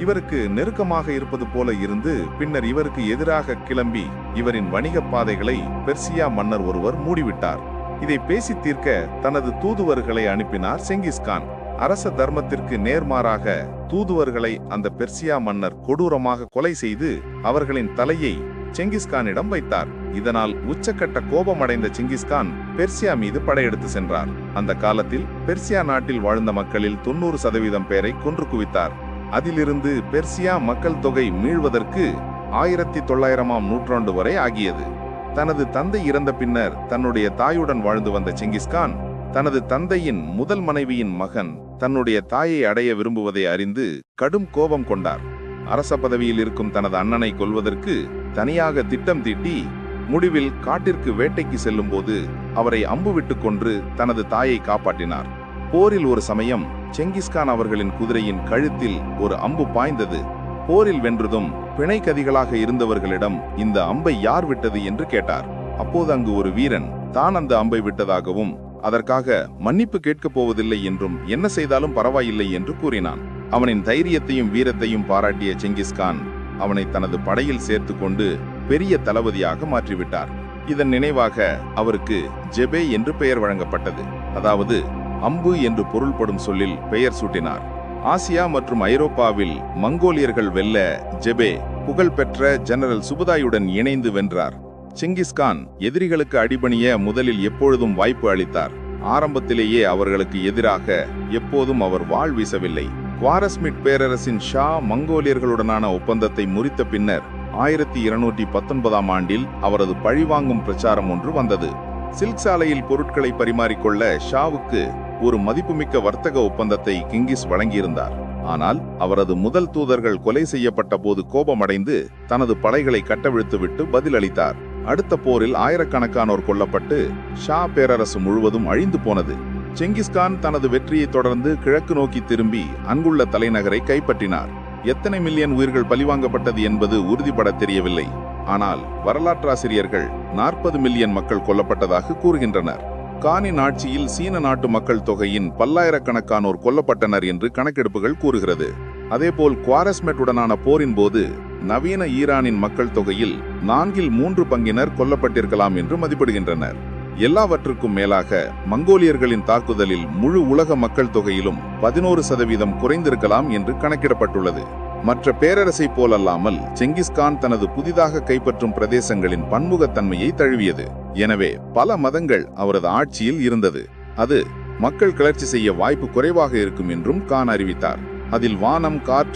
இவருக்கு நெருக்கமாக இருப்பது போல இருந்து பின்னர் இவருக்கு எதிராக கிளம்பி இவரின் வணிகப் பாதைகளை பெர்சியா மன்னர் ஒருவர் மூடிவிட்டார். இதை பேசி தீர்க்க தனது தூதுவர்களை அனுப்பினார் செங்கிஸ்கான் அரச தர்மத்திற்கு நேர்மாறாக தூதுவர்களை அந்த பெர்சியா மன்னர் கொடூரமாக கொலை செய்து அவர்களின் தலையை செங்கிஸ்கானிடம் வைத்தார். இதனால் உச்சக்கட்ட கோபமடைந்த செங்கிஸ்கான் பெர்சியா மீது படையெடுத்து சென்றார். அந்த காலத்தில் பெர்சியா நாட்டில் வாழ்ந்த மக்களில் தொண்ணூறு சதவீதம் பேரை கொன்று குவித்தார். அதிலிருந்து பெர்சியா மக்கள் தொகை மீழ்வதற்கு ஆயிரத்தி தொள்ளாயிரமாம் நூற்றாண்டு வரை ஆகியது. தனது தந்தை இறந்த பின்னர் தன்னுடைய தாயுடன் வாழ்ந்து வந்த செங்கிஸ்கான் தனது தந்தையின் முதல் மனைவியின் மகன் தன்னுடைய தாயை அடைய விரும்புவதை அறிந்து கடும் கோபம் கொண்டார். அரச பதவியில் இருக்கும் தனது அண்ணனை கொல்வதற்கு தனியாக திட்டம் தீட்டி முடிவில் காட்டிற்கு வேட்டைக்கு செல்லும்போது அவரை அம்புவிட்டு கொன்று தனது தாயை காப்பாற்றினார். போரில் ஒரு சமயம் செங்கிஸ்கான் அவர்களின் குதிரையின் கழுத்தில் ஒரு அம்பு பாய்ந்தது. போரில் வென்றதும் பிணை கதிகளாக இருந்தவர்களிடம் இந்த அம்பை யார் விட்டது என்று கேட்டார். அப்போது அங்கு ஒரு வீரன் தான் அந்த அம்பை விட்டதாகவும் அதற்காக மன்னிப்பு கேட்கப் போவதில்லை என்றும் என்ன செய்தாலும் பரவாயில்லை என்று கூறினான். அவனின் தைரியத்தையும் வீரத்தையும் பாராட்டிய செங்கிஸ்கான் அவனை தனது படையில் சேர்த்து கொண்டு பெரிய தளபதியாக மாற்றிவிட்டார். இதன் நினைவாக அவருக்கு ஜெபே என்று பெயர் வழங்கப்பட்டது. அதாவது அம்பு என்று பொருள்படும் சொல்லில் பெயர் சூட்டினார். ஆசியா மற்றும் ஐரோப்பாவில் மங்கோலியர்கள் வெல்ல ஜெபே புகழ்பெற்ற ஜெனரல் சுபுதாயுடன் இணைந்து வென்றார். செங்கிஸ்கான் எதிரிகளுக்கு அடிபணிய முதலில் எப்பொழுதும் வாய்ப்பு அளித்தார். ஆரம்பத்திலேயே அவர்களுக்கு எதிராக எப்போதும் அவர் வாழ் வீசவில்லை. குவாரஸ்மிட் பேரரசின் ஷா மங்கோலியர்களுடனான ஒப்பந்தத்தை முறித்த பின்னர் ஆயிரத்தி இருநூற்றி பத்தொன்பதாம் ஆண்டில் அவரது பழிவாங்கும் பிரச்சாரம் ஒன்று வந்தது. சில்க் சாலையில் பொருட்களை பரிமாறிக்கொள்ள ஷாவுக்கு ஒரு மதிப்புமிக்க வர்த்தக ஒப்பந்தத்தை கிங்கிஸ் வழங்கியிருந்தார். ஆனால் அவரது முதல் தூதர்கள் கொலை செய்யப்பட்ட போது கோபமடைந்து தனது படைகளை கட்டவிழ்த்துவிட்டு பதிலளித்தார். அடுத்த போரில் ஆயிரக்கணக்கானோர் கொல்லப்பட்டு ஷா பேரரசு முழுவதும் அழிந்து போனது. செங்கிஸ்கான் தனது வெற்றியை தொடர்ந்து கிழக்கு நோக்கி திரும்பி அங்குள்ள தலைநகரை கைப்பற்றினார். எத்தனை மில்லியன் உயிர்கள் பலிவாங்கப்பட்டது என்பது உறுதிபட தெரியவில்லை. ஆனால் வரலாற்றாசிரியர்கள் நாற்பது மில்லியன் மக்கள் கொல்லப்பட்டதாக கூறுகின்றனர். கானின் ஆட்சியில் சீன நாட்டு மக்கள் தொகையின் பல்லாயிரக்கணக்கானோர் கொல்லப்பட்டனர் என்று கணக்கெடுப்புகள் கூறுகிறது. அதேபோல் குவாரஸ்மெட்டுடனான போரின் போது நவீன ஈரானின் மக்கள் தொகையில் நான்கில் மூன்று பங்கினர் கொல்லப்பட்டிருக்கலாம் என்று மதிப்பிடுகின்றனர். எல்லாவற்றுக்கும் மேலாக மங்கோலியர்களின் தாக்குதலில் முழு உலக மக்கள் தொகையிலும் பதினோரு சதவீதம் குறைந்திருக்கலாம் என்று கணக்கிடப்பட்டுள்ளது. மற்ற பேரரசை போலல்லாமல் செங்கிஸ்கான் தனது புதிதாக கைப்பற்றும் பிரதேசங்களின் பன்முகத்தன்மையை தழுவியது. எனவே பல மதங்கள் அவரது ஆட்சியில் இருந்தது. அது மக்கள் கிளர்ச்சி செய்ய வாய்ப்பு குறைவாக இருக்கும் என்றும் கான் அறிவித்தார். அதில் வானம் காற்று